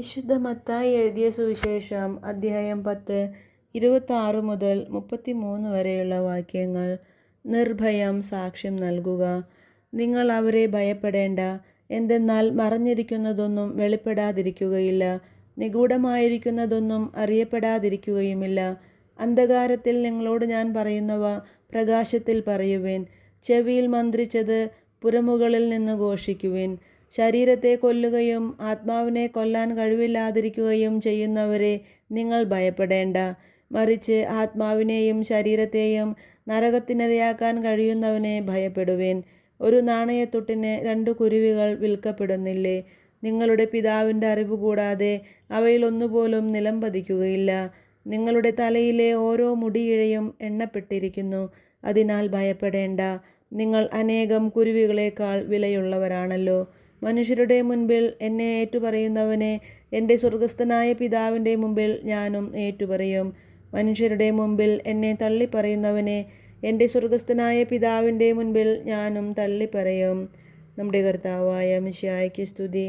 വിശുദ്ധ മത്തായി എഴുതിയ സുവിശേഷം അദ്ധ്യായം പത്ത് ഇരുപത്താറ് മുതൽ മുപ്പത്തി മൂന്ന് വരെയുള്ള വാക്യങ്ങൾ. നിർഭയം സാക്ഷ്യം നൽകുക. നിങ്ങൾ അവരെ ഭയപ്പെടേണ്ട. എന്തെന്നാൽ മറഞ്ഞിരിക്കുന്നതൊന്നും വെളിപ്പെടാതിരിക്കുകയില്ല. നിഗൂഢമായിരിക്കുന്നതൊന്നും അറിയപ്പെടാതിരിക്കുകയുമില്ല. അന്ധകാരത്തിൽ നിങ്ങളോട് ഞാൻ പറയുന്നവ പ്രകാശത്തിൽ പറയുവേൻ. ചെവിയിൽ മന്ത്രിച്ചത് പുരമുകളിൽ നിന്ന് ഘോഷിക്കുവിൻ. ശരീരത്തെ കൊല്ലുകയും ആത്മാവിനെ കൊല്ലാൻ കഴിവില്ലാതിരിക്കുകയും ചെയ്യുന്നവരെ നിങ്ങൾ ഭയപ്പെടേണ്ട. മറിച്ച് ആത്മാവിനെയും ശരീരത്തെയും നരകത്തിനിരയാക്കാൻ കഴിയുന്നവനെ ഭയപ്പെടുവൻ. ഒരു നാണയത്തൊട്ടിന് രണ്ടു കുരുവികൾ വിൽക്കപ്പെടുന്നില്ലേ? നിങ്ങളുടെ പിതാവിന്റെ അറിവ് കൂടാതെ അവയിലൊന്നുപോലും നിലം പതിക്കുകയില്ല. നിങ്ങളുടെ തലയിലെ ഓരോ മുടിയിഴയും എണ്ണപ്പെട്ടിരിക്കുന്നു. അതിനാൽ ഭയപ്പെടേണ്ട. നിങ്ങൾ അനേകം കുരുവികളേക്കാൾ വിലയുള്ളവരാണല്ലോ. മനുഷ്യരുടെ മുൻപിൽ എന്നെ ഏറ്റുപറയുന്നവനെ എന്റെ സ്വർഗസ്ഥനായ പിതാവിന്റെ മുമ്പിൽ ഞാനും ഏറ്റുപറയും. മനുഷ്യരുടെ മുമ്പിൽ എന്നെ തള്ളിപ്പറയുന്നവനെ എന്റെ സ്വർഗസ്ഥനായ പിതാവിന്റെ മുൻപിൽ ഞാനും തള്ളിപ്പറയും. നമ്മുടെ കർത്താവായ മിശിയായ്ക്ക് സ്തുതി.